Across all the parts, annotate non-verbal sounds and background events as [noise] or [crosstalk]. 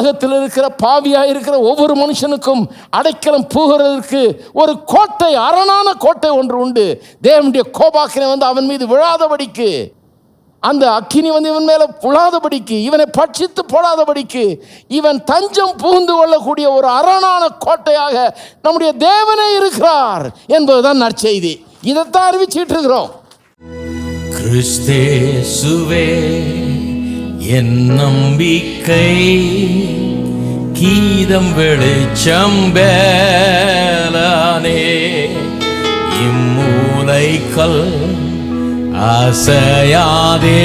உலகத்தில் இருக்கிற பாவியாக இருக்கிற ஒவ்வொரு மனுஷனுக்கும் அடைக்கலம் போகிறதற்கு ஒரு கோட்டை அரணான கோட்டை ஒன்று உண்டு. தேவனுடைய கோபாக்கினை வந்து அவன் மீது விழாதபடிக்கு அந்த அக்கினி வந்து இவன் மேலே புழாதபடிக்கு இவனை பட்சித்து போடாதபடிக்கு இவன் தஞ்சம் புகுந்து கொள்ளக்கூடிய ஒரு அரணான கோட்டையாக நம்முடைய தேவனே இருக்கிறார் என்பதுதான் நற்செய்தி. இதைத்தான் அறிவிச்சிட்டு இருக்கிறோம் கிறிஸ்தேசுவே என் நம்பிக்கை கீதம் வெளிச்சம் வேலானே இம்மூலைக்கல் அசையாதே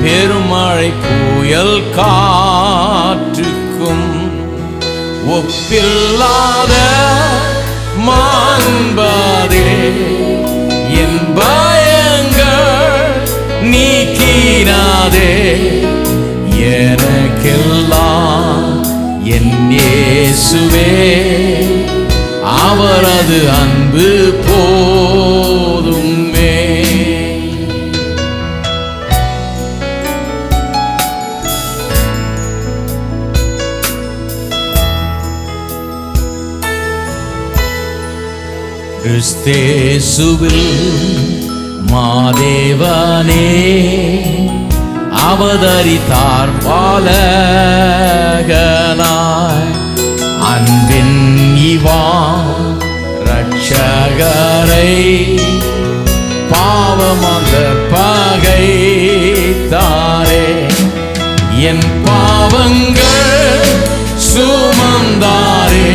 பெருமழை புயல் காற்றுக்கும் ஒப்பில்லாத மாண்பாதே என் பயங்கள் நீக்க நீக்கினாதே எனக்கெல்லாம் என் இயேசுவே அவரது அன்பு போதுமே. கிறிஸ்தேசுவில் மாதேவனே அவதரித்தார் பாலகனாய். அன்பின் இவா ரட்சகரை பாவமந்த பகை தாரே என் பாவங்கள் சுமந்தாரே.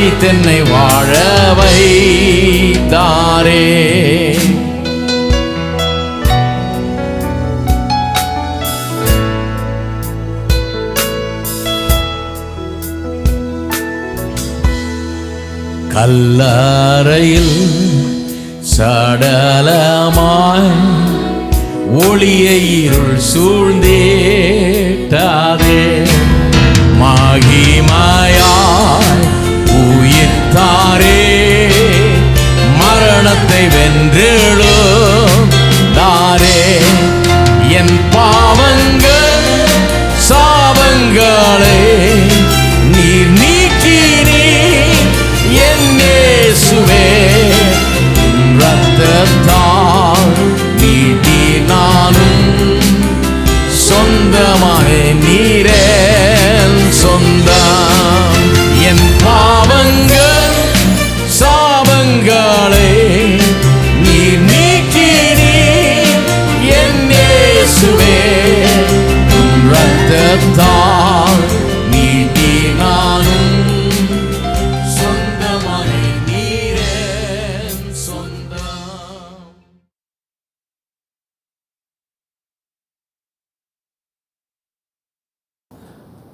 மறித்தென்னை வாழ வைத்தாரே. கல்லறையில் சடலமாய் ஒளியை இருள் சூழ்ந்தேட்டாதே. மாகிமாயாய் தாரே மரணத்தை வென்றெழும் தாரே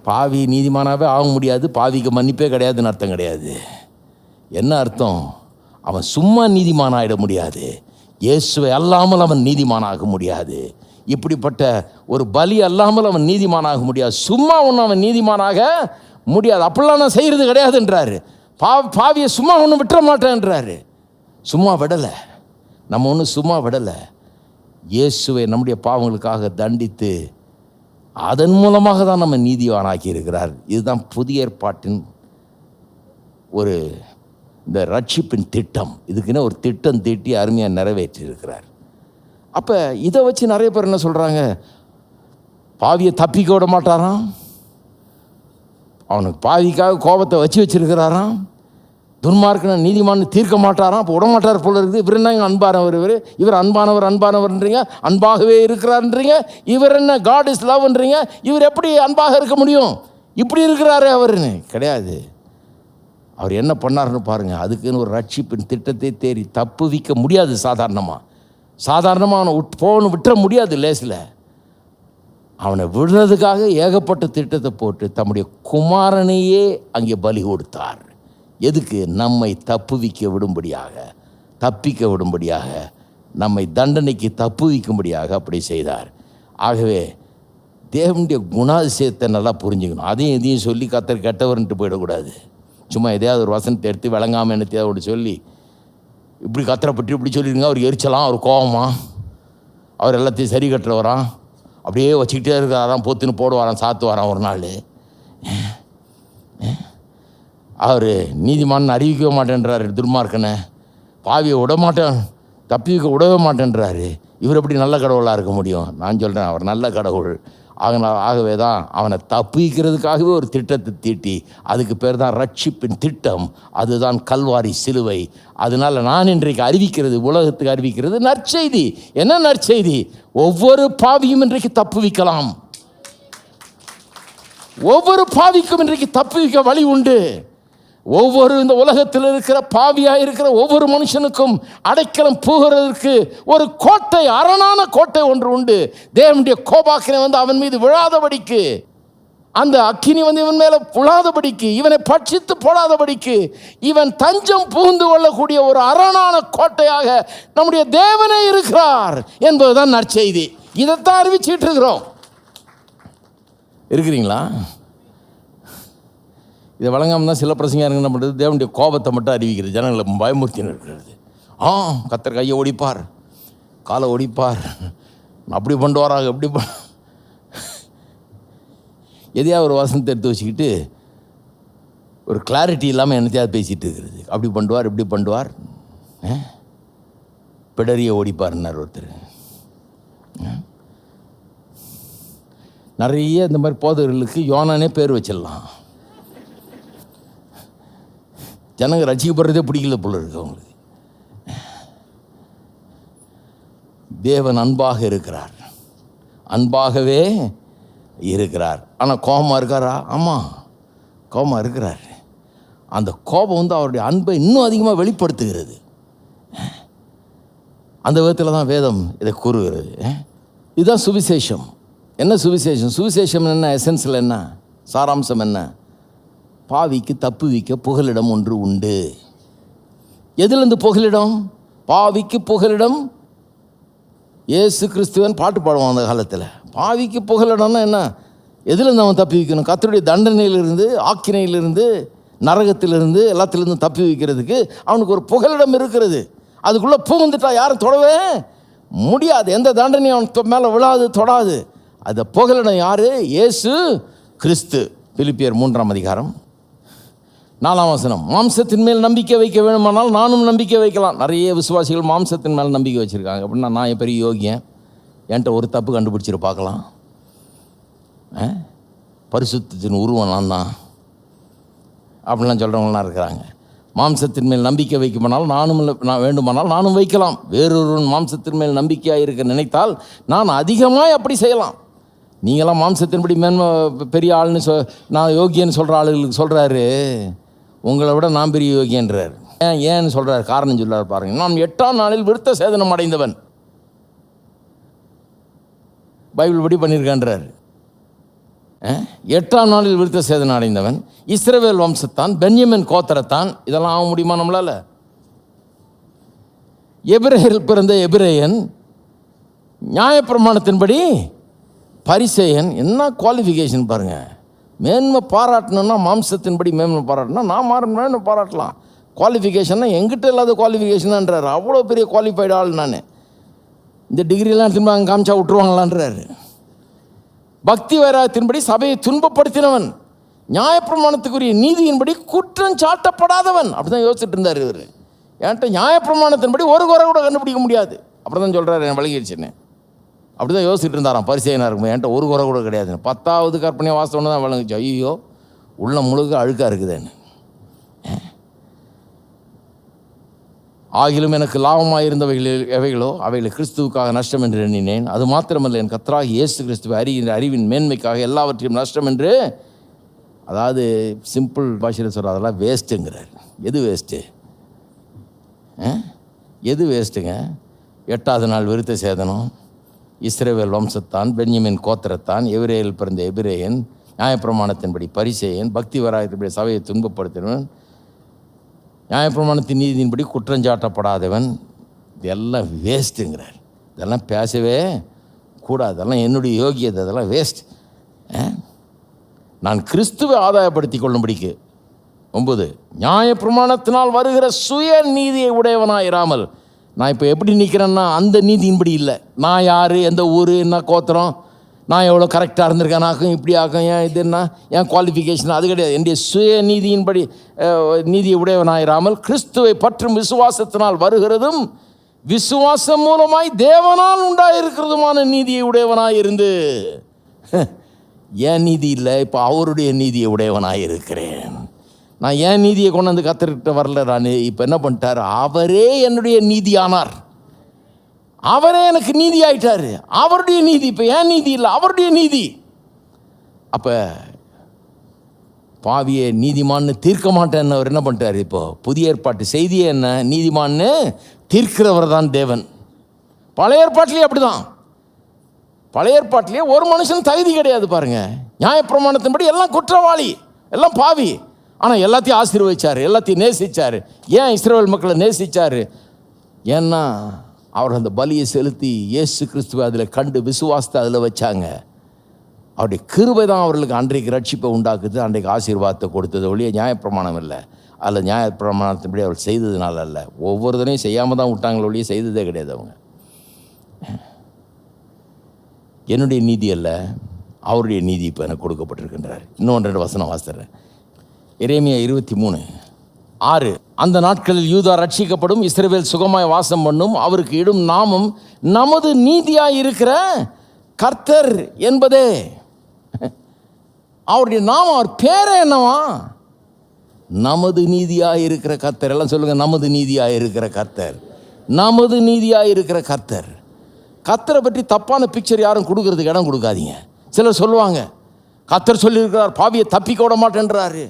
பாவி நீதிமானாவே ஆக முடியாது பாவிக்கு மன்னிப்பே கிடையாதுன்னு அர்த்தம் கிடையாது. என்ன அர்த்தம்? அவன் சும்மா நீதிமானாயிட முடியாது. இயேசுவை அல்லாமல் அவன் நீதிமானாக முடியாது. இப்படிப்பட்ட ஒரு பலி அல்லாமல் அவன் நீதிமானாக முடியாது. சும்மா ஒன்றும் அவன் நீதிமானாக முடியாது. அப்படிலாம் நான் செய்கிறது கிடையாதுன்றாரு பா பாவியை சும்மா ஒன்றும் விட்டுற மாட்டேன்றாரு சும்மா விடலை. நம்ம ஒன்றும் சும்மா விடலை. இயேசுவை நம்முடைய பாவங்களுக்காக தண்டித்து அதன் மூலமாக தான் நம்ம நீதிவானாக்கி இருக்கிறார். இதுதான் புதிய ஏற்பாட்டின் ஒரு இந்த ரட்சிப்பின் திட்டம். இதுக்குன்னு ஒரு திட்டம் தீட்டி அருமையாக நிறைவேற்றியிருக்கிறார். அப்போ இதை வச்சு நிறைய பேர் என்ன சொல்கிறாங்க பாவியை தப்பிக்க விட மாட்டாராம்? அவனுக்கு பாவிக்காக கோபத்தை வச்சு வச்சிருக்கிறாராம்? துன்மார்க்கனை நீதிமான் தீர்க்க மாட்டாராம் அப்போ விடமாட்டார் போல இருக்குது. இவர் என்ன அன்பானவர் இவர்? இவர் அன்பானவர் அன்பானவர்ன்றீங்க? அன்பாகவே இருக்கிறார்ன்றீங்க? இவர் என்ன காட் இஸ் லவ்ன்றீங்க இவர் எப்படி அன்பாக இருக்க முடியும்? இப்படி இருக்கிறாரு அவருன்னு. கிடையாது. அவர் என்ன பண்ணாருன்னு பாருங்கள் அதுக்குன்னு ஒரு ரட்சிப்பின் திட்டத்தை தேடி தப்புவிக்க முடியாது சாதாரணமாக சாதாரணமாக அவனை உட் போகணும் விட்டுற முடியாது லேசில். அவனை விடுறதுக்காக ஏகப்பட்ட திட்டத்தை போட்டு தம்முடைய குமாரனையே அங்கே பலி கொடுத்தார். எதுக்கு நம்மை தப்புவிக்க விடும்படியாக தப்பிக்க விடும்படியாக நம்மை தண்டனைக்கு தப்புவிக்கும்படியாக அப்படி செய்தார். ஆகவே தேவனுடைய குணாதிசயத்தை நல்லா புரிஞ்சுக்கணும். அதையும் இதையும் சொல்லி கத்தர் கெட்டவர்ன்ட்டு போயிடக்கூடாது. சும்மா எதையாவது ஒரு வசனத்தை எடுத்து விளங்காமல் என்னத்தையாவது ஒன்று சொல்லி இப்படி கத்திரப்பட்டு இப்படி சொல்லிடுங்க அவர் எரிச்சலாம் அவர் கோபமா அவர் எல்லாத்தையும் சரி கட்டுறவரான் அப்படியே வச்சுக்கிட்டே இருக்கிறாராம் பொத்துன்னு போடுவாராம் சாத்துவாரான் ஒரு நாள். அவர் நீதிமான் அறிவிக்கவே மாட்டேன்றாரு துர்மார்க்கனை. பாவியை விட மாட்டேன் தப்பிக்க விடவே மாட்டேன்றாரு. இவர் எப்படி நல்ல கடவுளாக இருக்க முடியும்? நான் சொல்கிறேன் அவர் நல்ல கடவுள். ஆகனா ஆகவே தான் அவனை தப்பிக்கிறதுக்காகவே ஒரு திட்டத்தை தீட்டி அதுக்கு பேர் தான் ரட்சிப்பின் திட்டம். அதுதான் கல்வாரி சிலுவை. அதனால் நான் இன்றைக்கு அறிவிக்கிறது உலகத்துக்கு அறிவிக்கிறது நற்செய்தி. என்ன நற்செய்தி? ஒவ்வொரு பாவியும் இன்றைக்கு தப்புவிக்கலாம் ஒவ்வொரு பாவிக்கும் இன்றைக்கு தப்புவிக்க வழி உண்டு. ஒவ்வொரு இந்த உலகத்தில் இருக்கிற பாவியாக இருக்கிற ஒவ்வொரு மனுஷனுக்கும் அடைக்கலம் போகிறதற்கு ஒரு கோட்டை அரணான கோட்டை ஒன்று உண்டு. தேவனுடைய கோபாக்கினை வந்து அவன் மீது விழாதபடிக்கு அந்த அக்கினி வந்து இவன் மேலே புழாதபடிக்கு இவனை பட்சித்து போடாதபடிக்கு இவன் தஞ்சம் புகுந்து கொள்ளக்கூடிய ஒரு அரணான கோட்டையாக நம்முடைய தேவனே இருக்கிறார் என்பதுதான் நற்செய்தி. இதைத்தான் அறிவிச்சிட்டு இருக்கிறோம். இருக்கிறீங்களா? இதை வழங்காமல் தான் சில பிரசங்க என்ன பண்ணுறது தேவனுடைய கோபத்தை மட்டும் அறிவிக்கிறது. ஜனங்களை பயமுறுத்தின்னு இருக்கிறது. ஆ கத்தர் கையை ஒடிப்பார். காலை ஒடிப்பார். அப்படி பண்ணுவாராக எப்படி ப எதையா ஒரு வசனத்தை எடுத்து வச்சுக்கிட்டு ஒரு கிளாரிட்டி இல்லாமல் என்னத்தையாவது பேசிகிட்டு இருக்கிறது. அப்படி பண்ணுவார் இப்படி பண்ணுவார். ஆ? பிடரியை ஓடிப்பார்னார் ஒருத்தர். நிறைய இந்த மாதிரி போதவர்களுக்கு யோனானே பேர் வச்சிடலாம். ஜனங்க ரசிக்கப்படுறதே பிடிக்கல போல இருக்கு அவங்களுக்கு. தேவன் அன்பாக இருக்கிறார். அன்பாகவே இருக்கிறார். ஆனால் கோபமாக இருக்காரா? ஆமாம் கோபமாக இருக்கிறார். அந்த கோபம் வந்து அவருடைய அன்பை இன்னும் அதிகமாக வெளிப்படுத்துகிறது. அந்த விதத்தில் தான் வேதம் இதை கூறுகிறது. இதுதான் சுவிசேஷம். என்ன சுவிசேஷம்? சுவிசேஷம் என்ன? எசன்ஸில் என்ன? சாராம்சம் என்ன? பாவிக்கு தப்புவிக்க புகலிடம் ஒன்று உண்டு. எதிலிருந்து புகலிடம்? பாவிக்கு புகலிடம். ஏசு கிறிஸ்துவன் பாட்டு பாடுவான் அந்த காலத்தில். பாவிக்கு புகலிடம்னா என்ன? எதுலேருந்து அவன் தப்பி வைக்கணும்? கத்தருடைய தண்டனையிலிருந்து ஆக்கினையிலிருந்து நரகத்திலிருந்து எல்லாத்திலிருந்து தப்பி வைக்கிறதுக்கு அவனுக்கு ஒரு புகலிடம் இருக்கிறது. அதுக்குள்ளே புகுந்துட்டா யாரும் தொடவே முடியாது. எந்த தண்டனையும் அவன் மேலே விழாது தொடாது. அந்த புகலிடம் யார்? இயேசு கிறிஸ்து. பிலிப்பியர் மூன்றாம் அதிகாரம். நாலாம் வசனம் மாம்சத்தின் மேல் நம்பிக்கை வைக்க வேணுமானால் நானும் நம்பிக்கை வைக்கலாம். நிறைய விசுவாசிகள் மாம்சத்தின் மேல் நம்பிக்கை வச்சுருக்காங்க. அப்படின்னா நான் என் பெரிய யோகியன். என்கிட்ட ஒரு தப்பு கண்டுபிடிச்சிரு பார்க்கலாம். ஆ? உருவம் நான் தான். அப்படிலாம் சொல்கிறவங்களாம் இருக்கிறாங்க. மாம்சத்தின் மேல் நம்பிக்கை வைக்குமானால் நானும் நான் வேண்டுமானால் நானும் வைக்கலாம். வேறொருவன் மாம்சத்தின் மேல் நம்பிக்கையாக இருக்க நினைத்தால் நான் அதிகமாக அப்படி செய்யலாம். நீங்களாம் மாம்சத்தின்படி மேன்மை பெரிய ஆள்னு சொ நான் யோகியன்னு சொல்கிற ஆளுகளுக்கு சொல்கிறாரு உங்களை விட நான் பெரிய யோகியன்றார். ஏன் ஏன்னு சொல்கிறார் காரணம் சொல்கிறார் பாருங்க. நான் எட்டாம் நாளில் விருத்த சேதனம் அடைந்தவன். பைபிள் படி பண்ணியிருக்கான்றார். எட்டாம் நாளில் விருத்த சேதனம் அடைந்தவன் இஸ்ரவேல் வம்சத்தான் பென்யமின் கோத்தரத்தான் இதெல்லாம் ஆக முடியுமா நம்மளால? எபிரேயில் பிறந்த எபிரேயன் நியாயப்பிரமாணத்தின்படி பரிசேயன் என்ன குவாலிஃபிகேஷன் பாருங்கள் மேன்மை பாராட்டணும்னா மாம்சத்தின்படி மேன்மை பாராட்டினா நான் மாற பாராட்டலாம். குவாலிஃபிகேஷன்னா எங்கிட்ட இல்லாத குவாலிஃபிகேஷனான்றார் அவ்வளோ பெரிய குவாலிஃபைடு ஆள் நான். இந்த டிகிரிலாம் திரும்ப அங்கே காமிச்சா விட்டுருவாங்களான்றாரு. பக்தி வைராகத்தின்படி சபையை துன்பப்படுத்தினவன். நியாயப்பிரமாணத்துக்குரிய நீதியின்படி குற்றம் சாட்டப்படாதவன். அப்படிதான் யோசிச்சுட்டு இருந்தார் இவர். என்கிட்ட நியாயப்பிரமாணத்தின்படி ஒரு குறை கூட கண்டுபிடிக்க முடியாது. அப்படி தான் சொல்கிறார் என் வழங்கிடுச்சுன்னு அப்படி தான் யோசிச்சுட்டு இருந்தாராம். பரிசையனாக இருக்கும் என்கிட்ட ஒரு குறை கூட கிடையாது. பத்தாவது கற்பனையை வாசம் தான் விளங்குச்சு. ஐயோ உள்ள முழுக்க அழுக்காக இருக்குதுன்னு. ஆகிலும் எனக்கு லாபமாக இருந்தவைகளில் எவைகளோ அவைகளை கிறிஸ்துவுக்காக நஷ்டம் என்று எண்ணினேன். அது மாத்திரமல்ல என் கத்தராக இயேசு கிறிஸ்துவை அறிகின்ற அறிவின் மேன்மைக்காக எல்லாவற்றையும் நஷ்டம் என்று அதாவது சிம்பிள் பாஷையில் சொல்கிற அதெல்லாம் வேஸ்ட்டுங்கிறார். எது வேஸ்ட்டு? எது வேஸ்ட்டுங்க? எட்டாவது நாள் விருத்த சேதனம். இஸ்ரேவேல் வம்சத்தான் பென்யமின் கோத்திரத்தான் எபிரேயில் பிறந்த எபிரேயன் நியாயப்பிரமாணத்தின்படி பரிசேயன் பக்தி வராயத்தின்படி சபையை துன்பப்படுத்தினவன் நியாயப்பிரமாணத்தின் நீதியின்படி குற்றஞ்சாட்டப்படாதவன் இதெல்லாம் வேஸ்ட்டுங்கிறார் இதெல்லாம் பேசவே கூடாது. அதெல்லாம் என்னுடைய யோகியத்தை அதெல்லாம் வேஸ்ட் நான் கிறிஸ்துவை ஆதாயப்படுத்தி கொள்ளும்படிக்கு ஒன்பது நியாயப்பிரமாணத்தினால் வருகிற சுய நீதியை உடையவனாயிராமல் நான் இப்போ எப்படி நிற்கிறேன்னா அந்த நீதியின்படி இல்லை. நான் யார் எந்த ஊர் என்ன கோத்திரம் நான் எவ்வளோ கரெக்டாக இருந்திருக்கேன் ஆக்கும் இப்படி ஆகும் ஏன் இது என்ன என் குவாலிஃபிகேஷன் அது கிடையாது. என்னுடைய சுய நீதியின்படி நீதியை உடையவனாயிராமல் கிறிஸ்துவை பற்றும் விசுவாசத்தினால் வருகிறதும் விசுவாசம் மூலமாய் தேவனால் உண்டாயிருக்கிறதுமான நீதியை உடையவனாக இருந்து என் [laughs] நீதி இல்லை? இப்போ அவருடைய நீதியை உடையவனாக இருக்கிறேன் நான் ஏன் நீதியை கொண்டு வந்து கற்றுக்கிட்ட வரல? நான் இப்போ என்ன பண்ணிட்டார்? அவரே என்னுடைய நீதியானார். அவரே எனக்கு நீதி ஆயிட்டார் அவருடைய நீதி இப்போ ஏன் நீதி இல்லை? அவருடைய நீதி. அப்போ பாவியை நீதிமான்னு தீர்க்க மாட்டேன்னு அவர் என்ன பண்ணிட்டார் இப்போ? புதிய ஏற்பாட்டு செய்தியே என்ன? நீதிமான்னு தீர்க்கிறவர் தான் தேவன். பழைய ஏற்பாட்டிலேயே அப்படிதான். பழைய ஏற்பாட்டிலேயே ஒரு மனுஷன் தகுதி கிடையாது பாருங்கள் நியாயப்பிரமாணத்தின்படி எல்லாம் குற்றவாளி எல்லாம் பாவி. ஆனால் எல்லாத்தையும் ஆசீர்வதிச்சார் எல்லாத்தையும் நேசிச்சார். ஏன் இஸ்ரேல் மக்களை நேசிச்சார்? ஏன்னா அவர் அந்த பலியை செலுத்தி இயேசு கிறிஸ்துவை அதில் கண்டு விசுவாசத்தை அதில் வச்சாங்க. அவருடைய கிருபை தான் அவர்களுக்கு அன்றைக்கு ரட்சிப்பை உண்டாக்குது அன்றைக்கு ஆசீர்வாதத்தை கொடுத்தது ஒழிய நியாயப்பிரமாணம் இல்லை. அதில் நியாயப்பிரமாணத்தின்படி அவர் செய்ததுனால அல்ல. ஒவ்வொருத்தனையும் செய்யாமல் தான் விட்டாங்களே ஒழிய செய்ததே கிடையாது அவங்க. என்னுடைய நீதி அல்ல அவருடைய நீதி இப்போ எனக்கு கொடுக்கப்பட்டிருக்கின்றார். இன்னும் ரெண்டு வசனம் வாசிடுறேன் எரேமியா இருபத்தி மூணு. ஆறு அந்த நாட்களில் யூதா ரட்சிக்கப்படும் இஸ்ரேவேல் சுகமாய் வாசம் பண்ணும் அவருக்கு இடும் நாமம் நமது நீதியாய் இருக்கிற கர்த்தர் என்பதே. அவருடைய நாமம் அவர் பேரே என்னவா? நமது நீதியாக இருக்கிற கர்த்தர். எல்லாம் சொல்லுங்க நமது நீதியாக இருக்கிற கர்த்தர். நமது நீதியாக இருக்கிற கர்த்தர். கர்த்தரை பற்றி தப்பான பிக்சர் யாரும் கொடுக்கறதுக்கு இடம் கொடுக்காதீங்க. சிலர் சொல்லுவாங்க கர்த்தர் சொல்லியிருக்கிறார் பாவியை தப்பிக்க விட மாட்டேன்றாரு.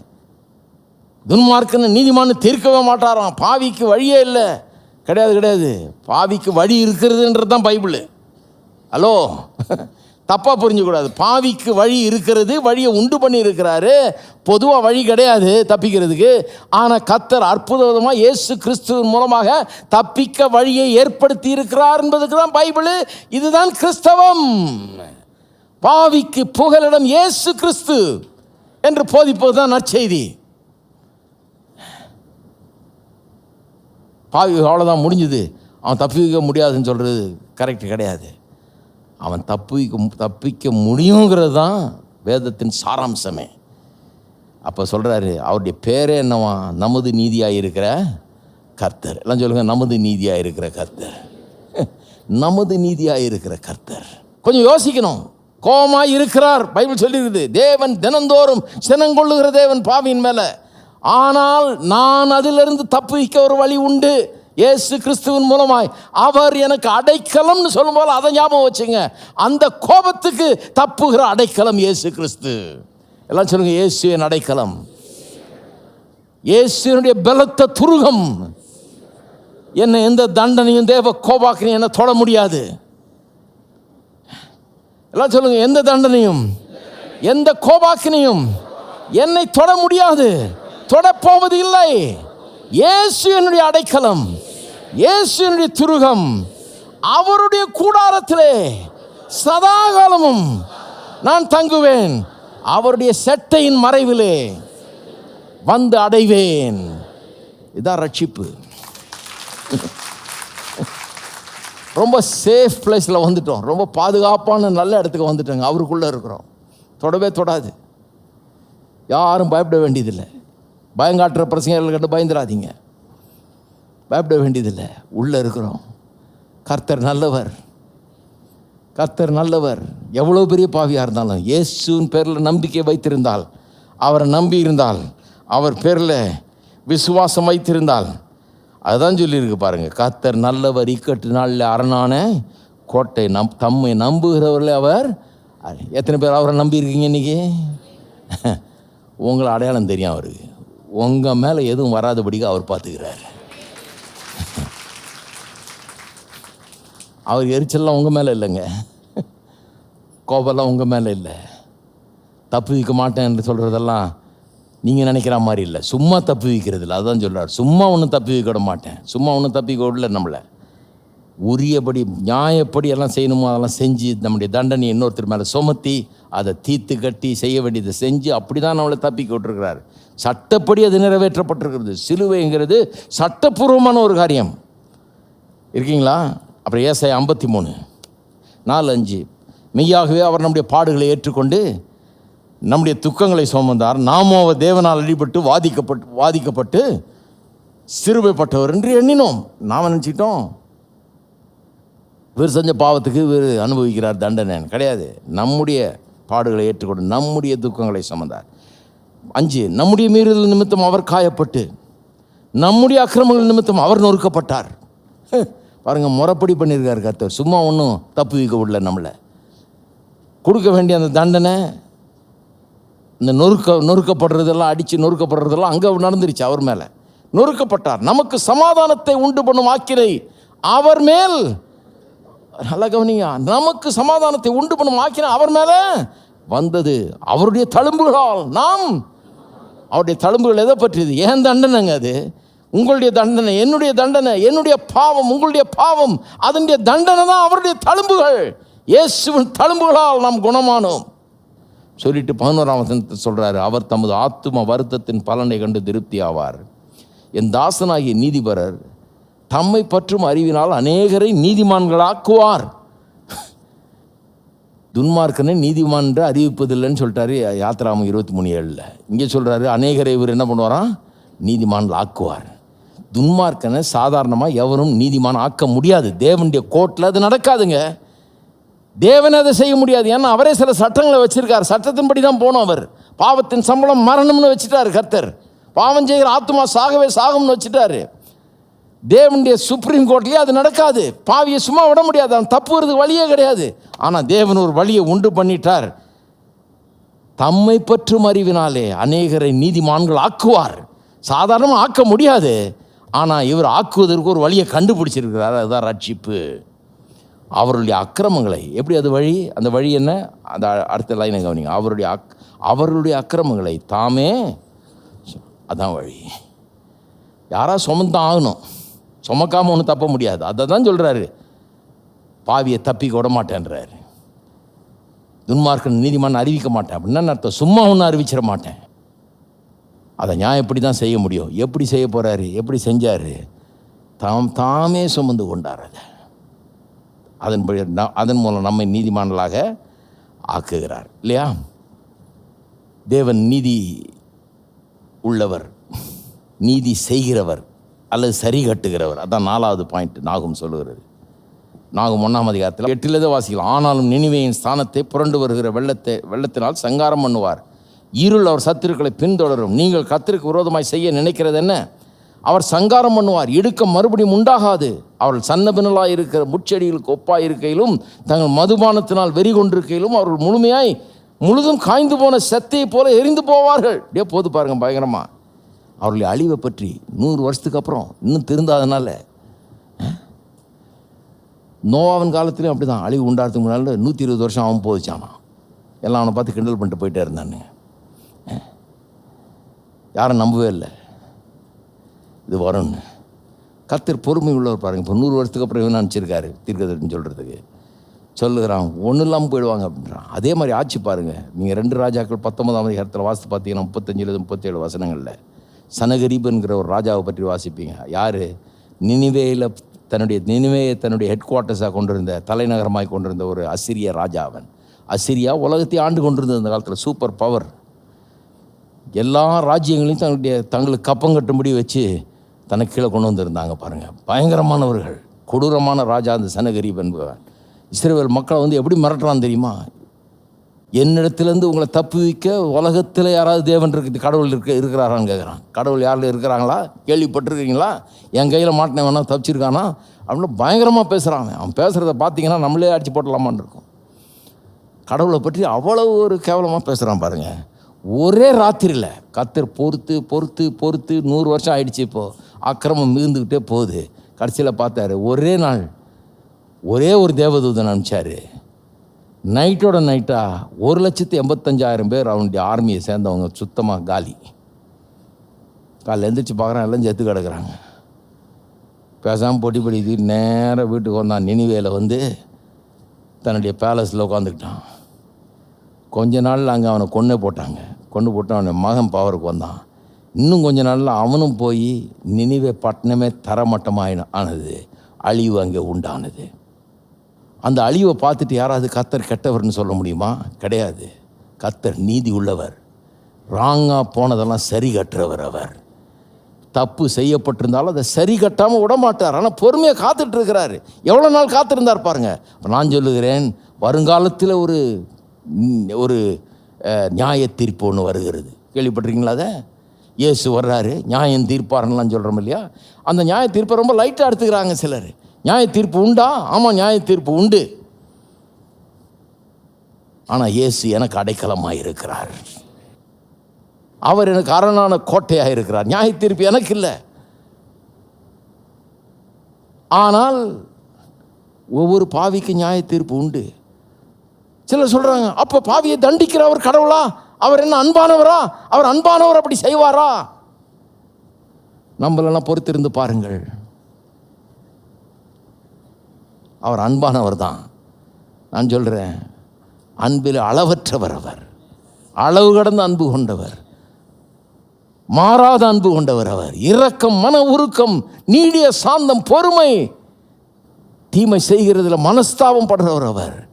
துன்மார்க்கன்னு நீதிமான்னு தீர்க்கவே மாட்டாராம். பாவிக்கு வழியே இல்லை. கிடையாது கிடையாது. பாவிக்கு வழி இருக்கிறதுன்றது தான் பைபிள். ஹலோ? தப்பாக புரிஞ்சக்கூடாது. பாவிக்கு வழி இருக்கிறது வழியை உண்டு பண்ணி இருக்கிறாரு பொதுவாக வழி கிடையாது தப்பிக்கிறதுக்கு. ஆனால் கத்தர் அற்புதமாக இயேசு கிறிஸ்துவின் மூலமாக தப்பிக்க வழியை ஏற்படுத்தி இருக்கிறார் என்பதுக்கு தான் பைபிள். இதுதான் கிறிஸ்தவம். பாவிக்கு புகலிடம் இயேசு கிறிஸ்து என்று போதிப்பது தான் நற்செய்தி. பாவி அவ்வளோதான் முடிஞ்சுது. அவன் தப்பிக்க முடியாதுன்னு சொல்கிறது கரெக்ட் கிடையாது. அவன் தப்பிக்க தப்பிக்க முடியுங்கிறது தான் வேதத்தின் சாராம்சமே. அப்போ சொல்கிறாரு அவருடைய பேரே என்னவா? நமது நீதியாக இருக்கிற கர்த்தர். எல்லாம் சொல்லுங்க நமது நீதியாக இருக்கிற கர்த்தர். [laughs] நமது நீதியாக இருக்கிற கர்த்தர். கொஞ்சம் யோசிக்கணும். கோபமாக இருக்கிறார். பைபிள் சொல்லியிருக்குது தேவன் தினந்தோறும் சினங்கொள்ளுகிற தேவன் பாவியின் மேலே. ஆனால் நான் அதிலிருந்து தப்பிக்க ஒரு வழி உண்டு. இயேசு கிறிஸ்துவின் மூலமாய். அவர் எனக்கு அடைக்கலம்னு சொல்லும்போது அதை ஞாபகம் வச்சுங்க. அந்த கோபத்துக்கு தப்புகிற அடைக்கலம் இயேசு கிறிஸ்து. எல்லாம் சொல்லுங்க இயேசுவின் அடைக்கலம். இயேசுனுடைய பலத்த துருகம். என்னை எந்த தண்டனையும் தேவ கோபாக்கினையும் என்ன தொட முடியாது. எல்லாம் சொல்லுங்க எந்த தண்டனையும் எந்த கோபாக்கினையும் என்னை தொட முடியாது. தொடப்போவது இல்லை. இயேசு என்னுடைய அடைக்கலம். இயேசு என்னுடைய துருகம். அவருடைய கூடாரத்திலே சதாகாலமும் நான் தங்குவேன். அவருடைய செட்டையின் மறைவிலே வந்து அடைவேன். இதான் ரட்சிப்பு. ரொம்ப சேஃப் பிளேஸில் வந்துட்டோம். ரொம்ப பாதுகாப்பான நல்ல இடத்துக்கு வந்துட்டோங்க. அவருக்குள்ளே இருக்கிறோம். தொடவே தொடாது. யாரும் பயப்பட வேண்டியதில்லை. பயங்காட்டுற பிரச்சனைகள் கண்டு பயந்துடாதீங்க. பயப்பட வேண்டியதில்லை. உள்ளே இருக்கிறோம். கர்த்தர் நல்லவர். கர்த்தர் நல்லவர். எவ்வளோ பெரிய பாவியாக இருந்தாலும் இயேசுவின் பேரில் நம்பிக்கை வைத்திருந்தால் அவரை நம்பி இருந்தால் அவர் பேரில் விசுவாசம் வைத்திருந்தால் அதுதான் சொல்லியிருக்கு பாருங்கள் கர்த்தர் நல்லவர் இக்கட்டு நாளில் அரணான கோட்டை நம் தம்மை நம்புகிறவர்களே அவர் எத்தனை பேர் அவரை நம்பியிருக்கீங்க இன்னைக்கு? உங்களை அடையாளம் தெரியும் அவருக்கு. உங்கள் மேலே எதுவும் வராதபடிக்கு அவர் பார்த்துக்கிறார் அவர் எரிச்சல்லாம் உங்கள் மேலே இல்லைங்க. கோபம்லாம் உங்கள் மேலே இல்லை. தப்பு வைக்க என்று சொல்கிறதெல்லாம் நீங்கள் நினைக்கிற மாதிரி இல்லை. சும்மா தப்பு வைக்கிறது இல்லை அதுதான் சொல்கிறார் சும்மா ஒன்றும் தப்பி வைக்க விட மாட்டேன். சும்மா ஒன்றும் தப்பி விடல நம்மளை. உரியபடி நியாயப்படி எல்லாம் செய்யணுமோ அதெல்லாம் செஞ்சு நம்முடைய தண்டனை இன்னொருத்தர் மேலே சுமத்தி அதை தீர்த்து கட்டி செய்ய வேண்டியதை செஞ்சு அப்படி தான் நம்மளை தப்பிக்க விட்டுருக்கிறார். சட்டப்படி அது நிறைவேற்றப்பட்டிருக்கிறது. சிலுவைங்கிறது சட்டப்பூர்வமான ஒரு காரியம். இருக்கீங்களா? அப்புறம் ஏசாய் ஐம்பத்தி மூணு நாலு அஞ்சு மெய்யாகவே அவர் நம்முடைய பாடுகளை ஏற்றுக்கொண்டு நம்முடைய துக்கங்களை சுமந்தார். நாமும் அவர் தேவனால் அடிபட்டு வாதிக்கப்பட்டு வாதிக்கப்பட்டு சிறுமைப்பட்டவர் என்று எண்ணினோம். நாம் நினச்சிட்டோம் இவர் செஞ்ச பாவத்துக்கு இவர் அனுபவிக்கிறார் தண்டனை கிடையாது. நம்முடைய பாடுகளை ஏற்றுக்கொண்டு நம்முடைய துக்கங்களை சுமந்தார். அஞ்சு நம்முடைய மீறுதல் நிமித்தம் அவர் காயப்பட்டு நம்முடைய அக்கிரமங்கள் நிமித்தம் அவர் நொறுக்கப்பட்டார். பாருங்க முறைப்படி பண்ணியிருக்காரு கர்த்தர். சும்மா ஒன்றும் தப்பு வைக்க விடல நம்மளை. கொடுக்க வேண்டிய அந்த தண்டனை இந்த நொறுக்க நொறுக்கப்படுறதெல்லாம் அடித்து நொறுக்கப்படுறதெல்லாம் அங்கே நடந்துருச்சு அவர் மேலே. நொறுக்கப்பட்டார். நமக்கு சமாதானத்தை உண்டு பண்ணும் ஆக்கினை அவர் மேல். நல்லா கவனிங்க நமக்கு சமாதானத்தை உண்டு பண்ணும் ஆக்கினை அவர் மேலே வந்தது அவருடைய தழும்புகளால். நாம் அவருடைய தழும்புகள் எதை பற்றியது? ஏன் தண்டனைங்க அது? உங்களுடைய தண்டனை என்னுடைய தண்டனை என்னுடைய பாவம் உங்களுடைய பாவம் அதனுடைய தண்டனை தான் அவருடைய தழும்புகள். இயேசுவின் தழும்புகளால் நாம் குணமானோம். சொல்லிட்டு பதினோராம் வசனத்தை அவர் தமது ஆத்தும வருத்தத்தின் பலனை கண்டு திருப்தி ஆவார். என் தாசனாகிய நீதிபரர் தம்மை பற்றும் அறிவினால் அநேகரை நீதிமான்களாக்குவார். துன்மார்க்கனை நீதிமான் என்று அறிவிப்பதில்லைன்னு சொல்லிட்டாரு யாத்திராமம் இருபத்தி மூணு ஏழில். இங்கே சொல்கிறாரு அநேகரை இவர் என்ன பண்ணுவாராம் நீதிமான் ஆக்குவார். துன்மார்க்கனை சாதாரணமாக எவரும் நீதிமான் ஆக்க முடியாது. தேவனுடைய கோர்ட்டில் அது நடக்காதுங்க. தேவன் அதை செய்ய முடியாது. ஏன்னா அவரே சில சட்டங்களை வச்சிருக்கார். சட்டத்தின்படி தான் போனோம் அவர். பாவத்தின் சம்பளம் மரணம்னு வச்சுட்டாரு கர்த்தர். பாவம் செய்கிற ஆத்மா சாகவே சாகும்னு வச்சுட்டாரு. தேவனுடைய சுப்ரீம் கோர்ட்லேயே அது நடக்காது. பாவியை சும்மா விட முடியாது. அவன் தப்பு வழியே கிடையாது. ஆனால் தேவன் ஒரு வழியை உண்டு பண்ணிட்டார். தம்மை பற்றும் அறிவினாலே அநேகரை நீதிமான்கள் ஆக்குவார். சாதாரணமாக ஆக்க முடியாது. ஆனால் இவர் ஆக்குவதற்கு ஒரு வழியை கண்டுபிடிச்சிருக்கிறார். அதுதான் ரட்சிப்பு. அவருடைய அக்கிரமங்களை. எப்படி அது வழி? அந்த வழி என்ன? அந்த அடுத்த லைனை கவனிங்க. அவருடைய அக் அவர்களுடைய அக்கிரமங்களை தாமே அதான் வழி. யாராக சுமந்தான் ஆகணும். சுமக்காமல் ஒன்றும் தப்ப முடியாது. அதை தான் சொல்கிறாரு பாவியை தப்பிக்க விட மாட்டேன்றாரு துன்மார்க்கன் நீதிமான் அறிவிக்க மாட்டேன். அப்படின்னா அர்த்தம்? சும்மா ஒன்றும் அறிவிச்சிட மாட்டேன். அதை நியாயப்படி தான் செய்ய முடியும்? எப்படி செய்ய போகிறாரு எப்படி செஞ்சார்? தாம் தாமே சுமந்து கொண்டார் அதை. அதன்படி அதன் மூலம் நம்மை நீதிமான்களாக ஆக்குகிறார். இல்லையா? தேவன் நீதி உள்ளவர். நீதி செய்கிறவர். அல்லது சரி கட்டுகிறவர். அதான் நாலாவது பாயிண்ட் நாகும் சொல்லுகிறது. நாகும் ஒன்றாம் அதிகாரத்தில் எட்டிலதே வாசிக்கலாம். ஆனாலும் நினைவையின் ஸ்தானத்தை புரண்டு வருகிற வெள்ளத்தை வெள்ளத்தினால் சங்காரம் பண்ணுவார். இருள் அவர் சத்துருக்களை பின்தொடரும். நீங்கள் கத்திற்கு விரோதமாய் செய்ய நினைக்கிறது என்ன? அவர் சங்காரம் பண்ணுவார். இடுக்கம் மறுபடியும் உண்டாகாது. அவர்கள் சன்னபினலாக இருக்கிற முச்செடிகளுக்கு ஒப்பாக இருக்கையிலும் தங்கள் மதுபானத்தினால் வெறி கொண்டிருக்கையிலும் அவர்கள் முழுமையாய் முழுதும் காய்ந்து போன செத்தையை போல எரிந்து போவார்கள். அப்படியே போது பாருங்க பயங்கரமாக அவர்களுடைய அழிவை பற்றி நூறு வருஷத்துக்கு அப்புறம் இன்னும் திருந்தாதனால நோவாவன் காலத்துலேயும் அப்படி தான் அழிவு உண்டாடுறதுக்கு முன்னால் நூற்றி இருபது வருஷம் அவன் போதிச்சானா எல்லாம் அவனை பார்த்து கிண்டல் பண்ணிட்டு போயிட்டே இருந்தானுங்க யாரும் நம்பவே இல்லை. இது வரும்னு. கர்த்தர் பொறுமை உள்ளவர் பாருங்க. இப்போ நூறு வருஷத்துக்கு அப்புறம் இவன் நினச்சிருக்காரு? தீர்க்கதரின்னு சொல்கிறதுக்கு சொல்லுகிறான் ஒன்றும் இல்லாமல் போயிடுவாங்க அப்படின்றான். அதே மாதிரி ஆட்சி பாருங்கள் நீங்கள் ரெண்டு ராஜாக்கள் பத்தொன்பதாம் அதிகாரத்தில் வாசித்து பார்த்தீங்கன்னா முப்பத்தஞ்சில் முப்பத்தேழு வசனங்களில். சனகரீபுங்கிற ஒரு ராஜாவை பற்றி வாசிப்பீங்க. யார்? நினிவேயில் தன்னுடைய நினிவேயை தன்னுடைய ஹெட் குவார்ட்டர்ஸாக கொண்டிருந்த தலைநகரமாய் கொண்டிருந்த ஒரு அசிரிய ராஜாவன் அசிரியா உலகத்தை ஆண்டு கொண்டிருந்த அந்த காலத்தில் சூப்பர் பவர் எல்லா ராஜ்யங்களையும் தங்களுடைய தங்களுக்கு கப்பம் கட்டும்படி வச்சு தனக்கு கீழே கொண்டு வந்திருந்தாங்க பாருங்கள் பயங்கரமானவர்கள் கொடூரமான ராஜா அந்த சனகரீப் என்பவன். இஸ்ரேல் மக்களை வந்து எப்படி மிரட்டுறான் தெரியுமா? என்னிடத்துலேருந்து உங்களை தப்பு வைக்க உலகத்தில் யாராவது தேவன் இருக்கு கடவுள் இருக்க இருக்கிறாரான்னு கேட்குறான் கடவுள் யாரில் இருக்கிறாங்களா? கேள்விப்பட்டிருக்கீங்களா? என் கையில் மாட்டினேன் வேணா தப்பிச்சிருக்கானா? அப்படின்னு பயங்கரமாக பேசுகிறான் அவன். பேசுகிறத பார்த்தீங்கன்னா நம்மளே அடிச்சு போட்டலாமான்னு இருக்கும். கடவுளை பற்றி அவ்வளவு ஒரு கேவலமாக பேசுகிறான் பாருங்கள் ஒரே ராத்திரியில் கத்தர் பொறுத்து பொறுத்து பொறுத்து நூறு வருஷம் ஆயிடுச்சு இப்போது அக்கிரமம் மிகுந்துக்கிட்டே போகுது. கடைசியில் பார்த்தாரு ஒரே நாள் ஒரே ஒரு தேவதூதன் அனுப்பிச்சாரு. நைட்டோட நைட்டாக ஒரு லட்சத்து எண்பத்தஞ்சாயிரம் பேர் அவனுடைய ஆர்மியை சேர்ந்தவங்க சுத்தமாக காலி. காலைல எழுந்திரிச்சு பார்க்குறான் எல்லாம் செத்து கிடக்குறாங்க. பேசாமல் பொட்டி படித்து நேராக வீட்டுக்கு வந்தான். நினைவேல வந்து தன்னுடைய பேலஸில் உட்காந்துக்கிட்டான் கொஞ்ச நாளில் அங்கே அவனை கொன்னே போட்டாங்க. கொண்டு போட்டு அவனை மகன் பவருக்கு வந்தான். இன்னும் கொஞ்ச நாளில் அவனும் போய் நினிவே பட்டணமே தரமட்டமாக ஆனது. அழிவு அங்கே உண்டானது. அந்த அழிவை பார்த்துட்டு யாராவது கத்தர் கெட்டவர்னு சொல்ல முடியுமா? கிடையாது. கத்தர் நீதி உள்ளவர் ராங்காக போனதெல்லாம் சரி கட்டுறவர் அவர். தப்பு செய்யப்பட்டிருந்தாலும் அதை சரி கட்டாமல் விட மாட்டார் ஆனால் பொறுமையாக காத்துட்டு இருக்கிறாரு. எவ்வளோ நாள் காத்திருந்தார் பாருங்க. நான் சொல்லுகிறேன் வருங்காலத்தில் ஒரு ஒரு நியாய தீர்ப்பு ஒன்று வருகிறது. கேள்விப்பட்டிருக்கீங்களா அதை? இயேசு வர்றாரு நியாயம் தீர்ப்பாருன்னெலாம் சொல்கிறோம் இல்லையா? அந்த நியாய தீர்ப்பை ரொம்ப லைட்டாக எடுத்துக்கிறாங்க சிலர். நியாய தீர்ப்பு உண்டா? ஆமாம் நியாய தீர்ப்பு உண்டு. ஆனால் இயேசு எனக்கு அடைக்கலமாக இருக்கிறார் அவர் எனக்கு அரணான கோட்டையாக இருக்கிறார் நியாய தீர்ப்பு எனக்கு இல்லை ஆனால் ஒவ்வொரு பாவிக்கு நியாய தீர்ப்பு உண்டு. சிலர் சொல்கிறாங்க அப்போ பாவியை தண்டிக்கிறவர் கடவுளா? அவர் என்ன அன்பானவரா? அவர் அன்பானவர் அப்படி செய்வாரா? நம்மளெல்லாம் பொறுத்திருந்து பாருங்கள். அவர் அன்பானவர் தான். நான் சொல்கிறேன் அன்பில் அளவற்றவர் அவர். அளவு கடந்த அன்பு கொண்டவர். மாறாத அன்பு கொண்டவர் அவர். இரக்கம் மன உருக்கம் நீடிய சாந்தம் பொறுமை. தீமை செய்கிறதுல மனஸ்தாபம் படுறவர் அவர்.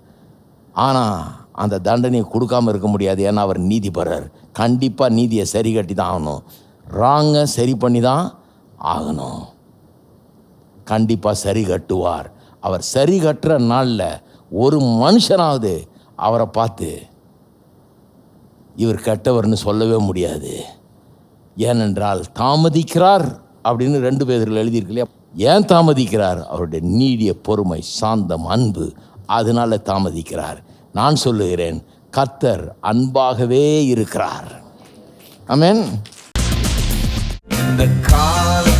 ஆனால் அந்த தண்டனையை கொடுக்காம இருக்க முடியாது. ஏன்னா அவர் நீதிபரர். கண்டிப்பாக நீதியை சரி கட்டி தான் ஆகணும். ராங்கை சரி பண்ணி தான் ஆகணும். கண்டிப்பாக சரி கட்டுவார். அவர் சரி கட்டுற நாளில் ஒரு மனுஷனாவது அவரை பார்த்து இவர் கெட்டவர்னு சொல்லவே முடியாது. ஏனென்றால் தாமதிக்கிறார் அப்படின்னு ரெண்டு பேர்கள் எழுதியிருக்கு இல்லையா? ஏன் தாமதிக்கிறார்? அவருடைய நீடிய பொறுமை சாந்தம் அன்பு அதனால் தாமதிக்கிறார். நான் சொல்லுகிறேன் கர்த்தர் அன்பாகவே இருக்கிறார். ஆமென். இந்த காலத்திலும்